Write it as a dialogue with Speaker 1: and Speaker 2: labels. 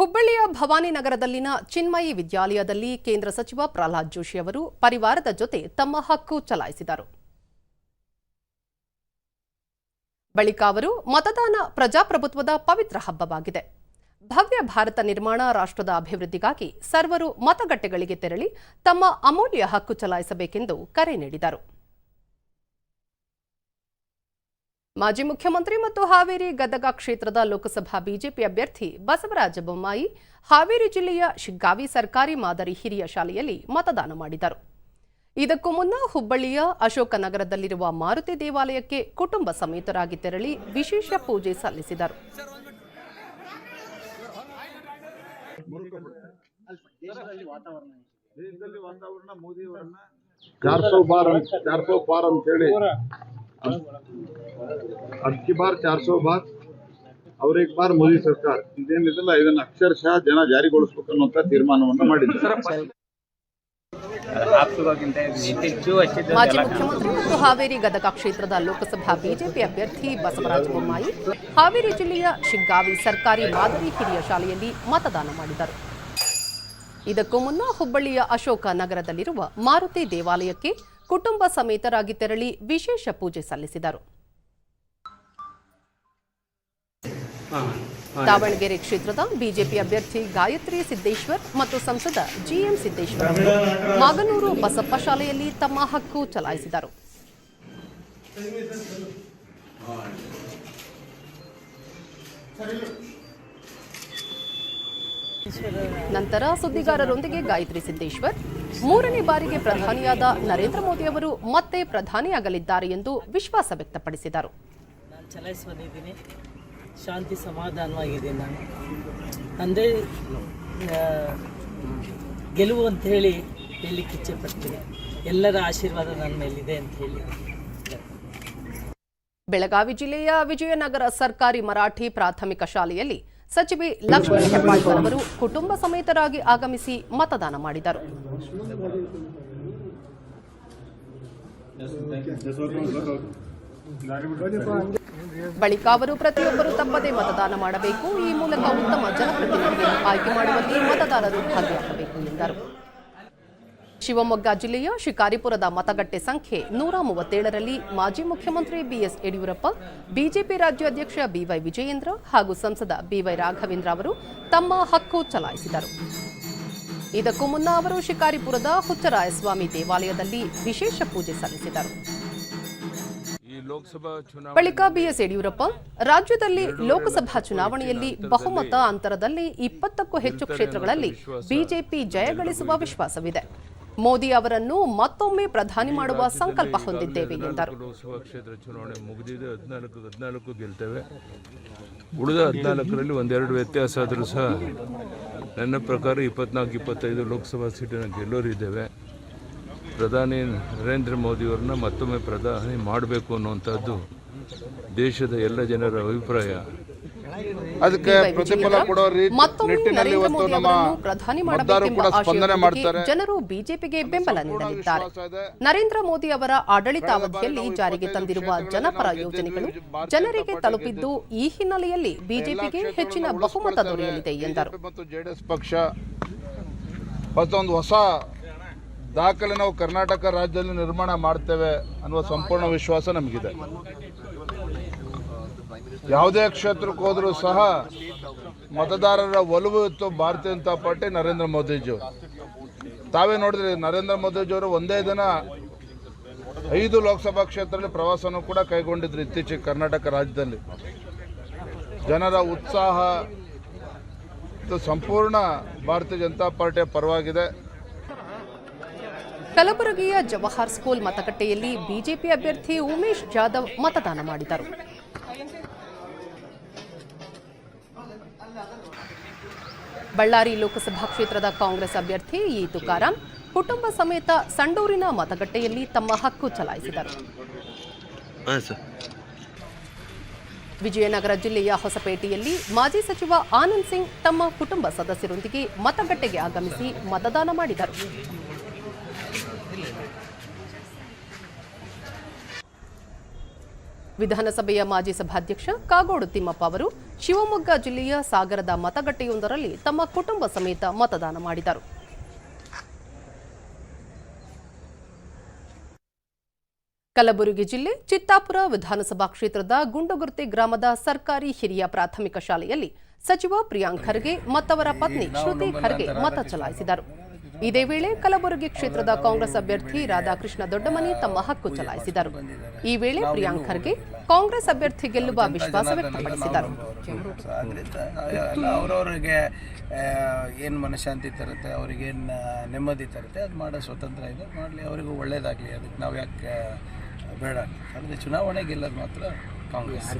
Speaker 1: ಹುಬ್ಬಳ್ಳಿಯ ಭವಾನಿನಗರದಲ್ಲಿನ ಚಿನ್ಮಯಿ ವಿದ್ಯಾಲಯದಲ್ಲಿ ಕೇಂದ್ರ ಸಚಿವ ಪ್ರಹ್ಲಾದ್ ಜೋಶಿ ಅವರು ಪರಿವಾರದ ಜೊತೆ ತಮ್ಮ ಹಕ್ಕು ಚಲಾಯಿಸಿದರು. ಬಳಿಕ ಅವರು ಮತದಾನ ಪ್ರಜಾಪ್ರಭುತ್ವದ ಪವಿತ್ರ ಹಬ್ಬವಾಗಿದೆ. ಭವ್ಯ ಭಾರತ ನಿರ್ಮಾಣ ರಾಷ್ಟ್ರದ ಅಭಿವೃದ್ಧಿಗಾಗಿ ಸರ್ವರು ಮತಗಟ್ಟೆಗಳಿಗೆ ತೆರಳಿ ತಮ್ಮ ಅಮೂಲ್ಯ ಹಕ್ಕು ಚಲಾಯಿಸಬೇಕೆಂದು ಕರೆ ನೀಡಿದರು. ಮಾಜಿ ಮುಖ್ಯಮಂತ್ರಿ ಮತ್ತು ಹಾವೇರಿ ಗದಗ ಕ್ಷೇತ್ರದ ಲೋಕಸಭಾ ಬಿಜೆಪಿ ಅಭ್ಯರ್ಥಿ ಬಸವರಾಜ ಬೊಮ್ಮಾಯಿ, ಹಾವೇರಿ ಜಿಲ್ಲೆಯ ಶಿಗ್ಗಾವಿ ಸರ್ಕಾರಿ ಮಾದರಿ ಹಿರಿಯ ಶಾಲೆಯಲ್ಲಿ ಮತದಾನ ಮಾಡಿದರು. ಇದಕ್ಕೂ ಮುನ್ನ ಹುಬ್ಬಳ್ಳಿಯ ಅಶೋಕನಗರದಲ್ಲಿರುವ ಮಾರುತಿ ದೇವಾಲಯಕ್ಕೆ ಕುಟುಂಬ ಸಮೇತರಾಗಿ ತೆರಳಿ ವಿಶೇಷ ಪೂಜೆ ಸಲ್ಲಿಸಿದರು.
Speaker 2: ವಾತಾವರಣ ಮೋದಿ ಅವರನ್ನ चार सौ बार चार सौ बार ಅಂತೇಳಿ ಅದ್ಕಿ ಬಾರ್ ಚಾರ್ ಸौ ಬಾರ್ ಅವ್ರ एक ಬಾರ್ ಮೋದಿ ಸರ್ಕಾರ ಇದೇನಿದೆಲ್ಲ ಇದನ್ನ ಅಕ್ಷರಶಃ ಜನ ಜಾರಿಗೊಳಿಸ್ಬೇಕು ಅನ್ನುವಂತ ತೀರ್ಮಾನವನ್ನ ಮಾಡಿದ್ದಾರೆ
Speaker 3: ಆಪ್ತವಾಗಿಂತ ಹೆಚ್ಚು ಹೆಚ್ಚಿದ್ದು
Speaker 1: ಮಾಜಿ ಮುಖ್ಯಮಂತ್ರಿ ಮತ್ತು ಹಾವೇರಿ ಗದಗ ಕ್ಷೇತ್ರದ ಲೋಕಸಭಾ ಬಿಜೆಪಿ ಅಭ್ಯರ್ಥಿ ಬಸವರಾಜ ಬೊಮ್ಮಾಯಿ ಹಾವೇರಿ ಜಿಲ್ಲೆಯ ಶಿಗ್ಗಾವಿ ಸರ್ಕಾರಿ ಮಾದರಿ ಹಿರಿಯ ಶಾಲೆಯಲ್ಲಿ ಮತದಾನ ಮಾಡಿದರು ಇದಕ್ಕೂ ಮುನ್ನ ಹುಬ್ಬಳ್ಳಿಯ ಅಶೋಕ ನಗರದಲ್ಲಿರುವ ಮಾರುತಿ ದೇವಾಲಯಕ್ಕೆ ಕುಟುಂಬ ಸಮೇತರಾಗಿ ತೆರಳಿ ವಿಶೇಷ ಪೂಜೆ ಸಲ್ಲಿಸಿದರು ದಾವಣಗೆರೆ ಕ್ಷೇತ್ರದ ಬಿಜೆಪಿ ಅಭ್ಯರ್ಥಿ ಗಾಯತ್ರಿ ಸಿದ್ದೇಶ್ವರ್ ಮತ್ತು ಸಂಸದ ಜಿಎಂ ಸಿದ್ದೇಶ್ವರ್ ಅವರು ಮಾಗನೂರು ಬಸಪ್ಪ ಶಾಲೆಯಲ್ಲಿ ತಮ್ಮ ಹಕ್ಕು ಚಲಾಯಿಸಿದರು. ನಂತರ ಸುದ್ದಿಗಾರರೊಂದಿಗೆ ಗಾಯತ್ರಿ ಸಿದ್ದೇಶ್ವರ್. ಮೂರನೇ ಬಾರಿಗೆ ಪ್ರಧಾನಿಯಾದ ನರೇಂದ್ರ ಮೋದಿ ಅವರು ಮತ್ತೆ ಪ್ರಧಾನಿಯಾಗಲಿದ್ದಾರೆ ಎಂದು ವಿಶ್ವಾಸ ವ್ಯಕ್ತಪಡಿಸಿದರು.
Speaker 4: ಶಾಂತಿ ಸಮಾಧಾನವಾಗಿದ್ದೀನಿ ನಾನು. ಅಂದರೆ ಗೆಲುವು ಅಂತ ಹೇಳಿ ಹೇಳಲಿಕ್ಕೆ ಇಚ್ಛೆ ಪಡ್ತೀನಿ. ಎಲ್ಲರ ಆಶೀರ್ವಾದ ನನ್ನ ಮೇಲಿದೆ ಅಂತ ಹೇಳಿ.
Speaker 1: ಬೆಳಗಾವಿ ಜಿಲ್ಲೆಯ ವಿಜಯನಗರ ಸರ್ಕಾರಿ ಮರಾಠಿ ಪ್ರಾಥಮಿಕ ಶಾಲೆಯಲ್ಲಿ ಸಚಿವೆ ಲಕ್ಷ್ಮೀ ಹೆಬ್ಬಾಳ್ಕರ್ ಅವರು ಕುಟುಂಬ ಸಮೇತರಾಗಿ ಆಗಮಿಸಿ ಮತದಾನ ಮಾಡಿದರು. ಬಳಿಕ ಅವರು ಪ್ರತಿಯೊಬ್ಬರು ತಪ್ಪದೇ ಮತದಾನ ಮಾಡಬೇಕು. ಈ ಮೂಲಕ ಉತ್ತಮ ಜನಪ್ರತಿನಿಧಿಗಳನ್ನು ಆಯ್ಕೆ ಮಾಡುವಲ್ಲಿ ಮತದಾರರು ಭಾಗಿಯಾಗಬೇಕು ಎಂದರು. ಶಿವಮೊಗ್ಗ ಜಿಲ್ಲೆಯ ಶಿಕಾರಿಪುರದ ಮತಗಟ್ಟೆ ಸಂಖ್ಯೆ ನೂರ ಮೂವತ್ತೇಳರಲ್ಲಿ ಮಾಜಿ ಮುಖ್ಯಮಂತ್ರಿ ಬಿಎಸ್ ಯಡಿಯೂರಪ್ಪ, ಬಿಜೆಪಿ ರಾಜ್ಯಾಧ್ಯಕ್ಷ ಬಿವೈ ವಿಜಯೇಂದ್ರ ಹಾಗೂ ಸಂಸದ ಬಿವೈ ರಾಘವೇಂದ್ರ ಅವರು ತಮ್ಮ ಹಕ್ಕು ಚಲಾಯಿಸಿದರು. ಇದಕ್ಕೂ ಮುನ್ನ ಅವರು ಶಿಕಾರಿಪುರದ ಹುಚ್ಚರಾಯಸ್ವಾಮಿ ದೇವಾಲಯದಲ್ಲಿ ವಿಶೇಷ ಪೂಜೆ ಸಲ್ಲಿಸಿದರು. ಬಳಿಕ ಬಿಎಸ್ ಯಡಿಯೂರಪ್ಪ ರಾಜ್ಯದಲ್ಲಿ ಲೋಕಸಭಾ ಚುನಾವಣೆಯಲ್ಲಿ ಬಹುಮತ ಅಂತರದಲ್ಲಿ ಇಪ್ಪತ್ತಕ್ಕೂ ಹೆಚ್ಚು ಕ್ಷೇತ್ರಗಳಲ್ಲಿ ಬಿಜೆಪಿ ಜಯಗಳಿಸುವ ವಿಶ್ವಾಸವಿದೆ. ಮೋದಿ ಅವರನ್ನು ಮತ್ತೊಮ್ಮೆ ಪ್ರಧಾನಿ ಮಾಡುವ ಸಂಕಲ್ಪ ಹೊಂದಿದ್ದೇವೆ ಎಂದರು.
Speaker 5: ಲೋಕಸಭಾ ಕ್ಷೇತ್ರ ಚುನಾವಣೆ ಮುಗಿದಿದೆ. ಹದಿನಾಲ್ಕು ಹದಿನಾಲ್ಕು ಗೆಲ್ತೇವೆ. ಉಳಿದ ಹದಿನಾಲ್ಕರಲ್ಲಿ ಒಂದೆರಡು ವ್ಯತ್ಯಾಸ ಆದರೂ ಸಹ ನನ್ನ ಪ್ರಕಾರ ಇಪ್ಪತ್ನಾಲ್ಕು ಇಪ್ಪತ್ತೈದು ಲೋಕಸಭಾ ಸೀಟಿನ ಗೆಲ್ಲೋರಿದ್ದೇವೆ. ಪ್ರಧಾನಿ ನರೇಂದ್ರ ಮೋದಿಯವ್ರನ್ನ ಮತ್ತೊಮ್ಮೆ ಪ್ರಧಾನಿ ಮಾಡಬೇಕು ಅನ್ನುವಂಥದ್ದು ದೇಶದ ಎಲ್ಲ ಜನರ ಅಭಿಪ್ರಾಯ.
Speaker 2: ಅದಕ್ಕೆ ಪ್ರತಿಫಲ ಕೊಡೋ ನಿಟ್ಟಿನಲ್ಲಿ ಇವತ್ತು ನಮ್ಮ
Speaker 1: ಪ್ರಧಾನಿ
Speaker 2: ಕೂಡ ಸ್ಪಂದನೆ
Speaker 1: ಆಶಯದೊಂದಿಗೆ
Speaker 2: ಮಾಡ್ತಾರೆ.
Speaker 1: ಜನರು ಬಿಜೆಪಿಗೆ ಬೆಂಬಲ ನೀಡಲಿದ್ದಾರೆ. ನರೇಂದ್ರ ಮೋದಿ ಅವರ ಆಡಳಿತಾವಧಿಯಲ್ಲಿ ಜಾರಿಗೆ ತಂದಿರುವ ಜನಪರ ಯೋಜನೆಗಳು ಜನರಿಗೆ ತಲುಪಿದ್ದು ಈ ಹಿನ್ನೆಲೆಯಲ್ಲಿ ಬಿಜೆಪಿಗೆ ಹೆಚ್ಚಿನ ಬಹುಮತ ದೊರೆಯಲಿದೆ ಎಂದರು.
Speaker 2: ಮತ್ತು ಜೆಡಿಎಸ್ ಪಕ್ಷ. ಮತ್ತೊಂದು ಹೊಸ ದಾಖಲೆ ನಾವು ಕರ್ನಾಟಕ ರಾಜ್ಯದಲ್ಲಿ ನಿರ್ಮಾಣ ಮಾಡ್ತೇವೆ ಅನ್ನುವ ಸಂಪೂರ್ಣ ವಿಶ್ವಾಸ ನಮಗಿದೆ. ಯಾವುದೇ ಕ್ಷೇತ್ರಕ್ಕೆ ಹೋದರೂ ಸಹ ಮತದಾರರ ಒಲವು ಇತ್ತು ಭಾರತೀಯ ಜನತಾ ಪಾರ್ಟಿ ನರೇಂದ್ರ ಮೋದಿಜಿಯವರು ತಾವೇ ನೋಡಿದ್ರಿ, ನರೇಂದ್ರ ಮೋದಿಜಿಯವರು ಒಂದೇ ದಿನ ಐದು ಲೋಕಸಭಾ ಕ್ಷೇತ್ರದಲ್ಲಿ ಪ್ರವಾಸನೂ ಕೂಡ ಕೈಗೊಂಡಿದ್ರು ಇತ್ತೀಚೆಗೆ ಕರ್ನಾಟಕ ರಾಜ್ಯದಲ್ಲಿ. ಜನರ ಉತ್ಸಾಹ ಸಂಪೂರ್ಣ ಭಾರತೀಯ ಜನತಾ ಪಾರ್ಟಿಯ ಪರವಾಗಿದೆ.
Speaker 1: ಕಲಬುರಗಿಯ ಜವಾಹರ್ ಸ್ಕೂಲ್ ಮತಗಟ್ಟೆಯಲ್ಲಿ ಬಿಜೆಪಿ ಅಭ್ಯರ್ಥಿ ಉಮೇಶ್ ಜಾಧವ್ ಮತದಾನ ಮಾಡಿದರು. ಬಳ್ಳಾರಿ ಲೋಕಸಭಾ ಕ್ಷೇತ್ರದ ಕಾಂಗ್ರೆಸ್ ಅಭ್ಯರ್ಥಿ ಇ ತುಕಾರಾಂ ಕುಟುಂಬ ಸಮೇತ ಸಂಡೂರಿನ ಮತಗಟ್ಟೆಯಲ್ಲಿ ತಮ್ಮ ಹಕ್ಕು ಚಲಾಯಿಸಿದರು. ವಿಜಯನಗರ ಜಿಲ್ಲೆಯ ಹೊಸಪೇಟೆಯಲ್ಲಿ ಮಾಜಿ ಸಚಿವ ಆನಂದ್ ಸಿಂಗ್ ತಮ್ಮ ಕುಟುಂಬ ಸದಸ್ಯರೊಂದಿಗೆ ಮತಗಟ್ಟೆಗೆ ಆಗಮಿಸಿ ಮತದಾನ ಮಾಡಿದರು. ವಿಧಾನಸಭೆಯ ಮಾಜಿ ಸಭಾಧ್ಯಕ್ಷ ಕಾಗೋಡು ತಿಮ್ಮಪ್ಪ ಅವರು ಶಿವಮೊಗ್ಗ ಜಿಲ್ಲೆಯ ಸಾಗರದ ಮತಗಟ್ಟೆಯೊಂದರಲ್ಲಿ ತಮ್ಮ ಕುಟುಂಬ ಸಮೇತ ಮತದಾನ ಮಾಡಿದರು. ಕಲಬುರಗಿ ಜಿಲ್ಲೆ ಚಿತ್ತಾಪುರ ವಿಧಾನಸಭಾ ಕ್ಷೇತ್ರದ ಗುಂಡಗುರ್ತಿ ಗ್ರಾಮದ ಸರ್ಕಾರಿ ಹಿರಿಯ ಪ್ರಾಥಮಿಕ ಶಾಲೆಯಲ್ಲಿ ಸಚಿವ ಪ್ರಿಯಾಂಕ್ ಖರ್ಗೆ ಮತ್ತವರ ಪತ್ನಿ ಶ್ರುತಿ ಖರ್ಗೆ ಮತ ಚಲಾಯಿಸಿದರು. ಇದೇ ವೇಳೆ ಕಲಬುರಗಿ ಕ್ಷೇತ್ರದ ಕಾಂಗ್ರೆಸ್ ಅಭ್ಯರ್ಥಿ ರಾಧಾಕೃಷ್ಣ ದೊಡ್ಡಮನಿ ತಮ್ಮ ಹಕ್ಕು ಚಲಾಯಿಸಿದರು. ಈ ವೇಳೆ ಪ್ರಿಯಾಂಕ್ ಖರ್ಗೆ ಕಾಂಗ್ರೆಸ್ ಅಭ್ಯರ್ಥಿ ಗೆಲ್ಲುವ ವಿಶ್ವಾಸ ವ್ಯಕ್ತಪಡಿಸಿದರು.
Speaker 6: ಅವರವರಿಗೆ ಏನು ಮನಶಾಂತಿ ತರುತ್ತೆ, ಅವ್ರಿಗೇನು ನೆಮ್ಮದಿ ತರುತ್ತೆ, ಅದು ಮಾಡೋ ಸ್ವತಂತ್ರ ಇದೆ. ಮಾಡಲಿ, ಅವರಿಗೂ ಒಳ್ಳೇದಾಗಲಿ. ಅದಕ್ಕೆ ನಾವು ಯಾಕೆ ಬೇಡ ಅಂದರೆ ಚುನಾವಣೆ ಗೆಲ್ಲೋದು ಮಾತ್ರ ಕಾಂಗ್ರೆಸ್.